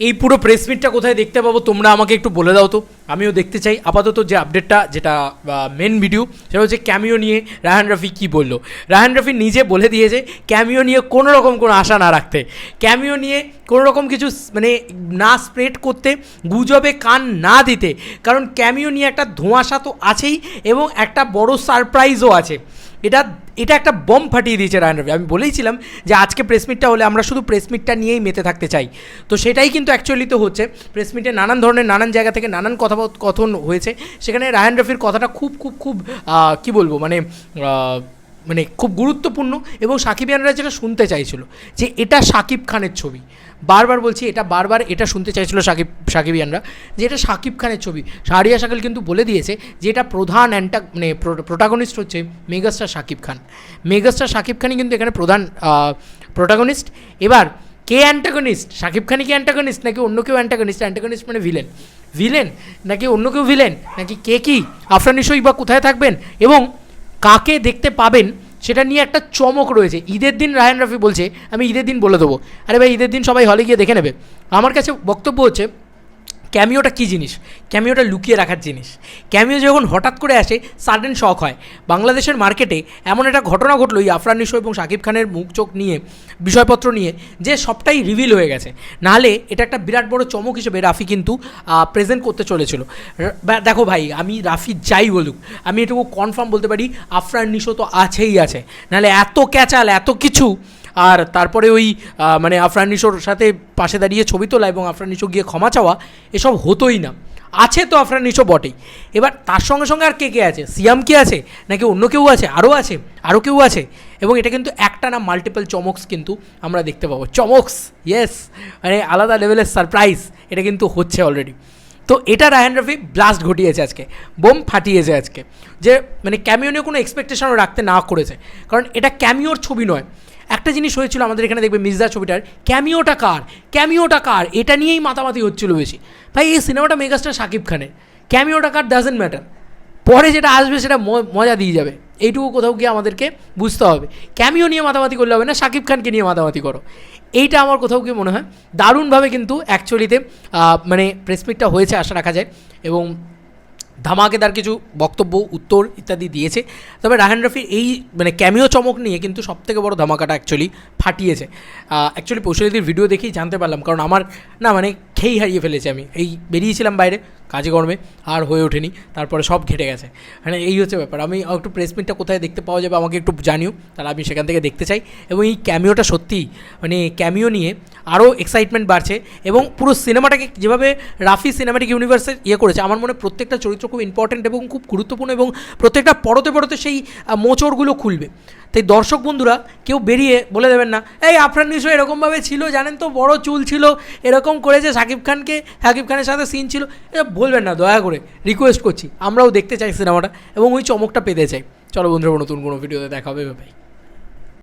এই পুরো প্রেস মিটটা কোথায় দেখতে পাবো? তোমরা আমাকে একটু বলে দাও তো। আমিও দেখতে চাই। আপাতত যে আপডেটটা যেটা মেন ভিডিও সেটা হচ্ছে ক্যামিও নিয়ে রাহান রফি কী বলল। রাহান রফি নিজে বলে দিয়েছে ক্যামিও নিয়ে কোনো রকম কোনো আশা না রাখতে। ক্যামিও নিয়ে কোনো রকম কিছু মানে না স্প্রেড করতে, গুজবে কান না দিতে। কারণ ক্যামিও নিয়ে একটা ধোঁয়াশা তো আছেই এবং একটা বড় সারপ্রাইজও আছে। এটা এটা একটা বম ফাটিয়ে দিয়েছে রায়ন রবি আমি বলেইছিলাম যে আজকে প্রেসমিটটা হলে আমরা শুধু প্রেসমিটটা নিয়েই মেতে থাকতে চাই। তো সেটাই কিন্তু অ্যাকচুয়ালি তো হচ্ছে। প্রেসমিটে নানান ধরনের, নানান জায়গা থেকে নানান কথা কথন হয়েছে। সেখানে রায়ন রফির কথাটা খুব খুব খুব কি বলব মানে মানে খুব গুরুত্বপূর্ণ এবং সাকিবিয়ানরা যেটা শুনতে চাইছিল যে এটা সাকিব খানের ছবি। বারবার বলছি, এটা বারবার এটা শুনতে চাইছিল সাকিব সাকিবিয়ানরা যে এটা সাকিব খানের ছবি। শাহরিয়া শাকিল কিন্তু বলে দিয়েছে যে এটা প্রধান অ্যান্টা মানে প্রোটাগনিস্ট হচ্ছে মেগাস্টার সাকিব খান। মেগাস্টার সাকিব খানই কিন্তু এখানে প্রধান প্রোটাগনিস্ট এবার কে অ্যান্টাগনিস্ট শাকিব খানই কি অ্যান্টাগনিস্ট নাকি অন্য কেউ অ্যান্টাগনিস্ট অ্যান্টাগনিস্ট মানে ভিলেন ভিলেন নাকি অন্য কেউ ভিলেন নাকি কে কি? আফরানিশই বা কোথায় থাকবেন? এবং কাকে দেখতে পাবেন? সেটা নিয়ে একটা চমক রয়েছে। ঈদের দিন রায়ান রাফি বলছে, আমি ঈদের দিন বলে দেবো। আরে ভাই, ঈদের দিন সবাই হলে গিয়ে দেখে নেবে। আমার কাছে বক্তব্য হচ্ছে ক্যামিওটা কী জিনিস? ক্যামিওটা লুকিয়ে রাখার জিনিস। ক্যামিও যখন হঠাৎ করে আসে সাডেন শখ হয়। বাংলাদেশের মার্কেটে এমন একটা ঘটনা ঘটলো এই আফরান নিশো এবং শাকিব খানের মুখ চোখ নিয়ে, বিষয়পত্র নিয়ে, যে সবটাই রিভিল হয়ে গেছে। নাহলে এটা একটা বিরাট বড় চমক হিসেবে রাফি কিন্তু প্রেজেন্ট করতে চলেছিল। দেখো ভাই, আমি রাফি যাই বলুক, আমি এটুকু কনফার্ম বলতে পারি, আফরান নিশো তো আছেই আছে। নাহলে এত ক্যাচাল এত কিছু আর তারপরে ওই মানে আফরান নিশোর সাথে পাশে দাঁড়িয়ে ছবি তোলা এবং আফরান নিশো গিয়ে ক্ষমা চাওয়া, এসব হতোই না। আছে তো আফরান নিশো বটেই। এবার তার সঙ্গে সঙ্গে আর কে কে আছে? সিয়াম কি আছে? নাকি অন্য কেউ আছে? আরও আছে? আরও কেউ আছে? এবং এটা কিন্তু একটা না মাল্টিপল চমকস কিন্তু আমরা দেখতে পাবো। চমকস ইয়েস মানে আলাদা লেভেলের সারপ্রাইজ এটা কিন্তু হচ্ছে অলরেডি তো এটা রায়হান রফি ব্লাস্ট ঘটিয়েছে আজকে, বোম ফাটিয়েছে আজকে। যে মানে ক্যামিও নিয়ে কোনো এক্সপেকটেশনও রাখতে না করেছে। কারণ এটা ক্যামিওর ছবি নয়। একটা জিনিস হয়েছিল আমাদের এখানে দেখবে মির্জা ছবিটার, ক্যামিওটা কার? ক্যামিওটা কার? এটা নিয়েই মাতামাতি হচ্ছিল বেশি। ভাই, এই সিনেমাটা মেগাস্টার শাকিব খানের। ক্যামিওটা কার? ডাজেন্ট ম্যাটার পরে যেটা আসবে সেটা মজা দিয়ে যাবে। এইটুকু কোথাও গিয়ে আমাদেরকে বুঝতে হবে। ক্যামিও নিয়ে মাতামাতি করলে হবে না, শাকিব খানকে নিয়ে মাতামাতি করো। এইটা আমার কোথাও গিয়ে মনে হয়। দারুণভাবে কিন্তু অ্যাকচুয়ালিতে মানে প্রেসমিটটা হয়েছে আশা রাখা যায়। এবং ধামাকেদার কিছু বক্তব্য, উত্তর ইত্যাদি দিয়েছে। তবে রাহান রফির এই মানে ক্যামিও চমক নিয়ে কিন্তু সবথেকে বড় ধামাকাটা অ্যাকচুয়ালি ফাটিয়েছে। অ্যাকচুয়ালি পৌশালিদির ভিডিও দেখেই জানতে পারলাম, কারণ আমার, না মানে খেই হারিয়ে ফেলেছি আমি। এই বেরিয়েছিলাম বাইরে, কাজে কর্মে, আর হয়ে ওঠেনি, তারপরে সব ঘেটে গেছে। মানে এই হচ্ছে ব্যাপার, আমি একটু প্রেস মিটটা কোথায় দেখতে পাওয়া যাবে আমাকে একটু জানিও, তাহলে আমি সেখান থেকে দেখতে চাই। এবং এই ক্যামিওটা সত্যি মানে ক্যামিও নিয়ে আরও এক্সাইটমেন্ট বাড়ছে, এবং পুরো সিনেমাটাকে যেভাবে রাফি সিনেমাটিক ইউনিভার্সে ইয়ে করেছে, আমার মনে প্রত্যেকটা চরিত্র খুব ইম্পর্ট্যান্ট এবং খুব গুরুত্বপূর্ণ, এবং প্রত্যেকটা পরতে পরতে সেই মোচড়গুলো খুলবে। তাই দর্শক বন্ধুরা, কেউ বেরিয়ে বলে দেবেন না। এই আফরান নিশো এরকমভাবে ছিল, জানেন তো, বড় চুল ছিল, এরকম করেছে সাকিব খানকে, সাকিব খানের সাথে সিন ছিল। এটা বলবেন না, দয়া করে রিকোয়েস্ট করছি, আমরাও দেখতে চাই সিনেমাটা এবং ওই চমকটা পেতে চাই। চলো বন্ধুরা, নতুন কোনো ভিডিওতে দেখা হবে ভাই